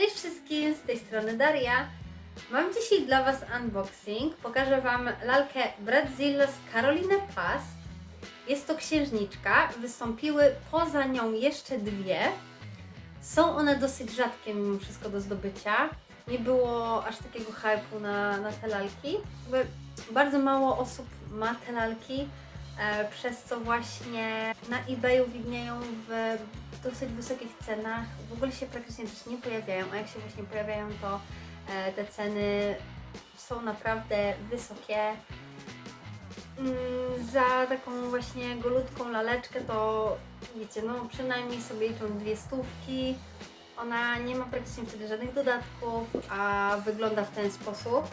Cześć wszystkim, z tej strony Daria. Mam dzisiaj dla Was unboxing. Pokażę Wam lalkę Brazil z Carolina Past. Jest to księżniczka. Wystąpiły poza nią jeszcze dwie. Są one dosyć rzadkie mimo wszystko do zdobycia. Nie było aż takiego hype'u na, na te lalki. Jakby bardzo mało osób ma te lalki, e, przez co właśnie na eBayu widnieją w dosyć wysokich cenach. W ogóle się praktycznie też nie pojawiają, a jak się właśnie pojawiają, to e, te ceny są naprawdę wysokie. Mm, Za taką właśnie golutką laleczkę to wiecie, no przynajmniej sobie liczą dwie stówki. Ona nie ma praktycznie wtedy żadnych dodatków, a wygląda w ten sposób.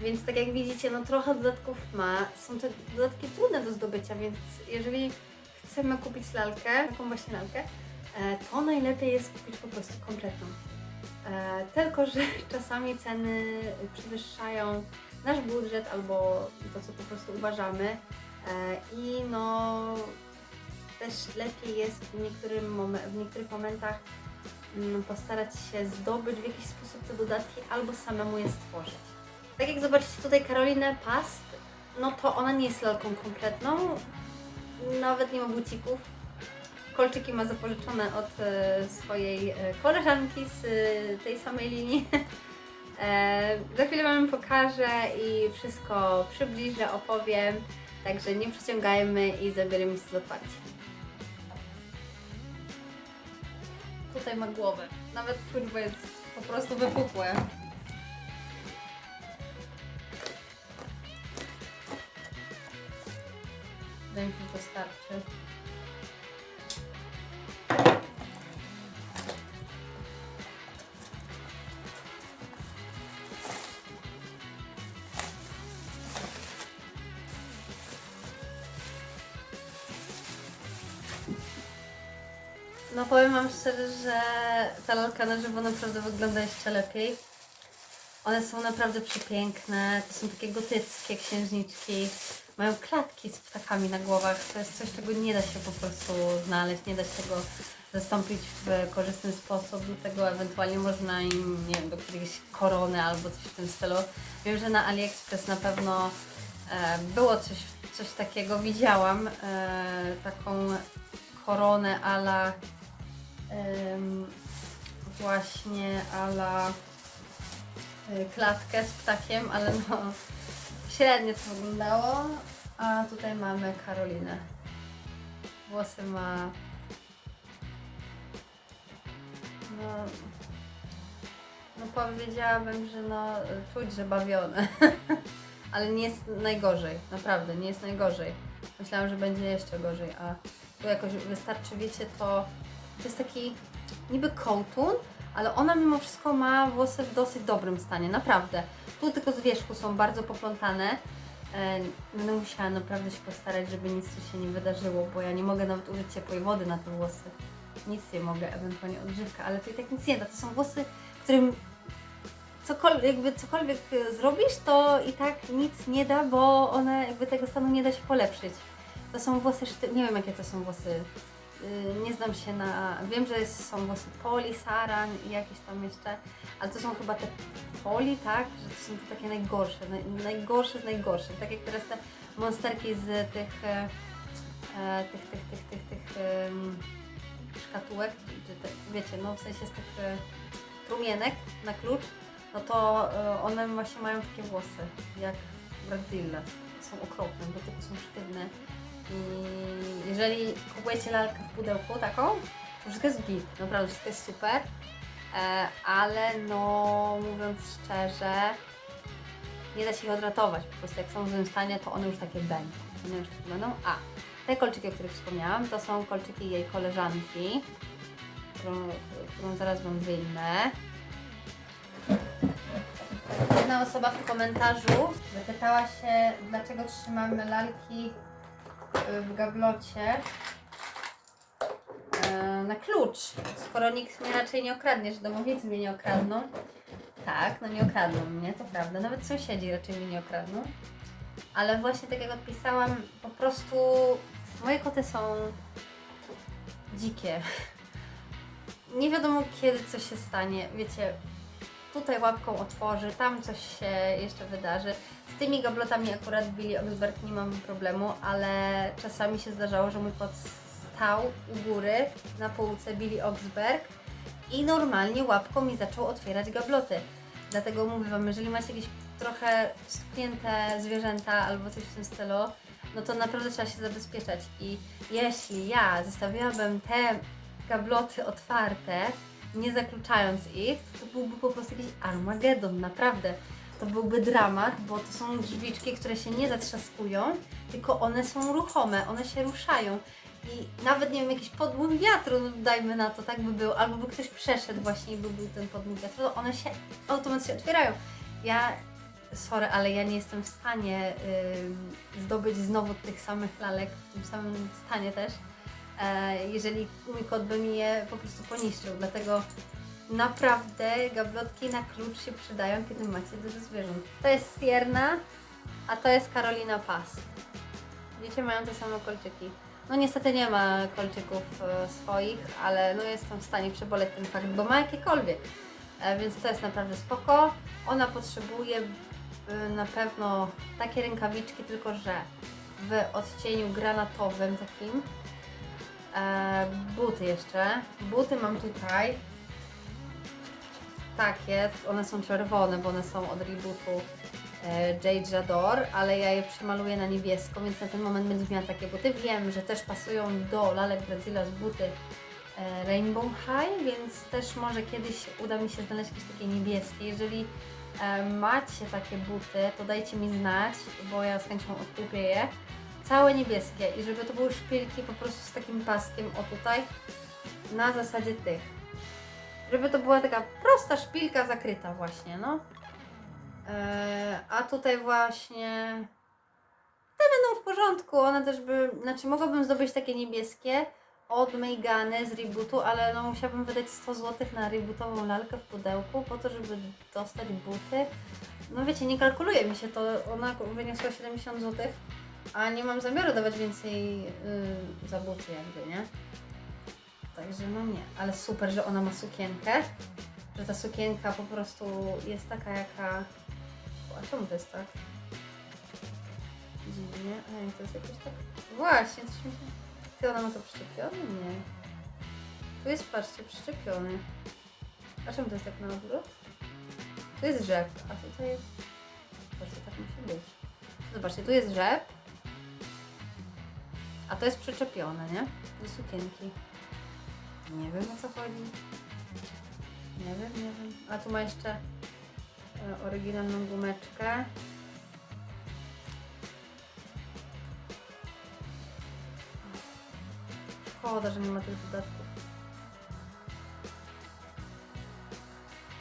Więc tak jak widzicie, no trochę dodatków ma. Są te dodatki trudne do zdobycia, więc jeżeli chcemy kupić lalkę, taką właśnie lalkę, e, to najlepiej jest kupić po prostu kompletną. E, Tylko, że czasami ceny przewyższają nasz budżet albo to, co po prostu uważamy. E, I no też lepiej jest w, niektórym w niektórych momentach mm, postarać się zdobyć w jakiś sposób te dodatki albo samemu je stworzyć. Tak jak zobaczycie tutaj Karolinę Past, no to ona nie jest lalką kompletną, nawet nie ma bucików. Kolczyki ma zapożyczone od e, swojej e, koleżanki z e, tej samej linii. Za chwilę Wam pokażę i wszystko przybliżę, opowiem. Także nie przeciągajmy i zabieramy się z otwarciem. Tutaj ma głowę. Nawet bo jest po prostu wypukłe. Wydaje mi. No powiem Wam szczerze, że ta lalka na żywo naprawdę wygląda jeszcze lepiej. One są naprawdę przepiękne. To są takie gotyckie księżniczki. Mają klatki z ptakami na głowach. To jest coś, czego nie da się po prostu znaleźć, nie da się tego zastąpić w korzystny sposób. Do tego ewentualnie można im, nie wiem, do jakiejś korony albo coś w tym stylu. Wiem, że na AliExpress na pewno e, było coś, coś takiego. Widziałam e, taką koronę ala em, właśnie ala y, klatkę z ptakiem, ale no średnio to wyglądało. A tutaj mamy Karolinę. Włosy ma no, no powiedziałabym, że no czuć, że bawione. ale nie jest najgorzej, naprawdę, nie jest najgorzej. Myślałam, że będzie jeszcze gorzej, a tu jakoś wystarczy, wiecie, to to jest taki niby kołtun, ale ona mimo wszystko ma włosy w dosyć dobrym stanie, naprawdę. Tu tylko z wierzchu są bardzo poplątane. E, Będę musiała naprawdę się postarać, żeby nic tu się nie wydarzyło, bo ja nie mogę nawet użyć ciepłej wody na te włosy. Nic nie mogę, ewentualnie odżywka, ale to i tak nic nie da. To są włosy, którym cokolwiek, jakby cokolwiek e, zrobisz, to i tak nic nie da, bo one jakby tego stanu nie da się polepszyć. To są włosy, nie wiem jakie to są włosy nie znam się na. Wiem, że są włosy poli, saran i jakieś tam jeszcze, ale to są chyba te poli, tak? Że to są te takie najgorsze, naj, najgorsze z najgorszych. Tak jak teraz te monsterki z tych, e, e, tych, tych, tych, tych, tych em, szkatułek, czy te, wiecie, no w sensie z tych e, trumienek na klucz, no to e, one właśnie mają takie włosy, jak Brazilla. Są okropne, bo tylko są sztywne. I jeżeli kupujecie lalkę w pudełku taką, to wszystko jest git, naprawdę wszystko jest super, e, ale no mówiąc szczerze, nie da się ich odratować, po prostu jak są w złym stanie, to one już takie będą, one już takie będą, a te kolczyki, o których wspomniałam, to są kolczyki jej koleżanki, którą, którą zaraz Wam wyjmę. Jedna osoba w komentarzu zapytała się, dlaczego trzymamy lalki w gablocie e, na klucz, skoro nikt mnie raczej nie okradnie, że domownicy mnie nie okradną. Tak, no nie okradną mnie, to prawda. Nawet sąsiedzi raczej mnie nie okradną. Ale właśnie tak jak odpisałam, po prostu moje koty są dzikie. nie wiadomo kiedy coś się stanie. Wiecie, tutaj łapką otworzy, tam coś się jeszcze wydarzy. Tymi gablotami akurat Billy Oxberg nie mam problemu, ale czasami się zdarzało, że mój kot stał u góry na półce Billy Oxberg i normalnie łapką mi zaczął otwierać gabloty. Dlatego mówię Wam, jeżeli macie jakieś trochę stuknięte zwierzęta albo coś w tym stylu, no to naprawdę trzeba się zabezpieczać. I jeśli ja zostawiłabym te gabloty otwarte, nie zakluczając ich, to byłby po prostu jakiś Armagedon, naprawdę. To byłby dramat, bo to są drzwiczki, które się nie zatrzaskują, tylko one są ruchome, one się ruszają. I nawet, nie wiem, jakiś podmuch wiatru, no dajmy na to, tak by był, albo by ktoś przeszedł właśnie i by był ten podmuch wiatru, to one się automatycznie otwierają. Ja, sorry, ale ja nie jestem w stanie ym, zdobyć znowu tych samych lalek w tym samym stanie też, e, jeżeli mój kot by mi je po prostu poniszczył. Dlatego naprawdę gablotki na klucz się przydają, kiedy macie dużo zwierząt. To jest Sierna, a to jest Karolina Past. Dzieci mają te same kolczyki. No niestety nie ma kolczyków e, swoich, ale no jestem w stanie przeboleć ten fakt, bo ma jakiekolwiek. E, więc to jest naprawdę spoko. Ona potrzebuje e, na pewno takie rękawiczki, tylko że w odcieniu granatowym takim. Buty jeszcze. Buty mam tutaj. Takie, one są czerwone, bo one są od rebootu Jade Jador, ale ja je przemaluję na niebiesko, więc na ten moment będziesz miała takie buty. Wiem, że też pasują do lalek Brazila z buty e, Rainbow High, więc też może kiedyś uda mi się znaleźć jakieś takie niebieskie. Jeżeli e, macie takie buty, to dajcie mi znać, bo ja z chęcią odkupię je. Całe niebieskie i żeby to były szpilki po prostu z takim paskiem, o tutaj, na zasadzie tych. Żeby to była taka prosta szpilka zakryta właśnie, no. Eee, a tutaj właśnie te będą w porządku, one też by, znaczy mogłabym zdobyć takie niebieskie od Meigany z rebootu, ale no musiałabym wydać 100 zł na rebootową lalkę w pudełku po to, żeby dostać buty. No wiecie, nie kalkuluje mi się to, ona wyniosła 70 zł, a nie mam zamiaru dawać więcej yy, za buty jakby, nie? Także no nie, ale super, że ona ma sukienkę, że ta sukienka po prostu jest taka jaka... A czemu to jest tak? Dziwnie, a to jest jakoś tak... Właśnie, coś mi się... Ty, ona ma to przyczepione? Nie. Tu jest, patrzcie, przyczepiony. A czemu to jest tak na odwrót? Tu jest rzep, a tutaj jest... Patrzcie, tak musi być. Zobaczcie, tu jest rzep, a to jest przyczepione, nie? Do sukienki. Nie wiem o co chodzi. Nie wiem, nie wiem. A tu ma jeszcze e, oryginalną gumeczkę. Szkoda, że nie ma tych dodatków.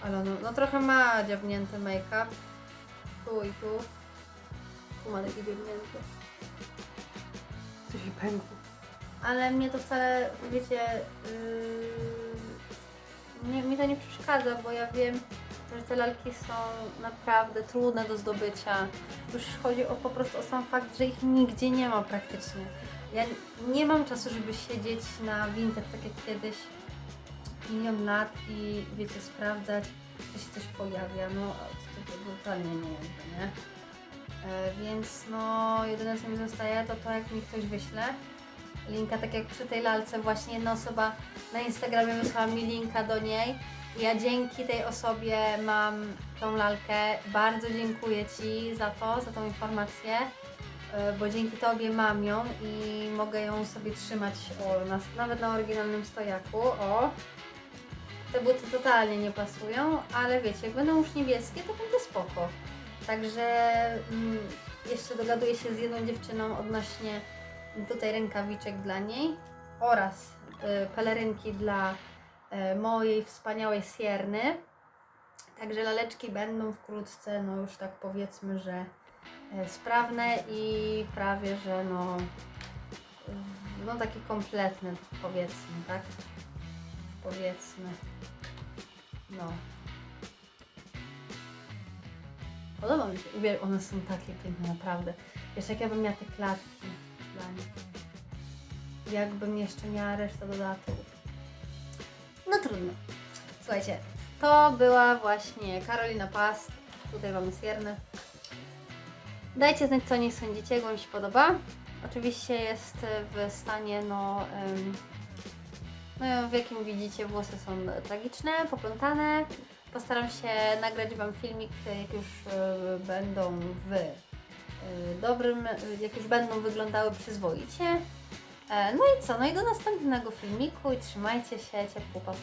Ale no, no trochę ma dziabnięty make-up. Tu i tu. Tu ma taki dziabnięty. Coś mi pękło. Ale mnie to wcale, wiecie, yy, nie, mi to nie przeszkadza, bo ja wiem, że te lalki są naprawdę trudne do zdobycia. Już chodzi o po prostu o sam fakt, że ich nigdzie nie ma praktycznie. Ja nie mam czasu, żeby siedzieć na Vinted tak jak kiedyś milion lat i wiecie, sprawdzać, czy się coś pojawia. No, to, to brutalnie nie jakby, nie? E, więc no, jedyne co mi zostaje, to to jak mi ktoś wyśle linka, tak jak przy tej lalce właśnie jedna osoba na Instagramie wysłała mi linka do niej. Ja dzięki tej osobie mam tą lalkę. Bardzo dziękuję Ci za to, za tą informację, e, bo dzięki Tobie mam ją i mogę ją sobie trzymać o, na, nawet na oryginalnym stojaku. O, te buty totalnie nie pasują, ale wiecie, jak będą już niebieskie, to będzie spoko. Także mm, jeszcze dogaduję się z jedną dziewczyną odnośnie tutaj rękawiczek dla niej oraz y, pelerynki dla y, mojej wspaniałej Sierny. Także laleczki będą wkrótce, no już tak powiedzmy, że y, sprawne i prawie, że no, no takie kompletne powiedzmy, tak? Powiedzmy. No. Podoba mi się. One są takie piękne, naprawdę. Jeszcze jak ja bym miała te klatki dla nich. Jakbym jeszcze miała resztę dodatków. No trudno. Słuchajcie, to była właśnie Karolina Past. Tutaj mamy Siernę. Dajcie znać, co o niej sądzicie, jak Wam się podoba. Oczywiście jest w stanie, no, no w jakim widzicie, włosy są tragiczne, poplątane. Postaram się nagrać Wam filmik, jak już e, będą w dobrym, e, jak już będą wyglądały przyzwoicie. E, No i co? No i do następnego filmiku i trzymajcie się ciepło, pa pa.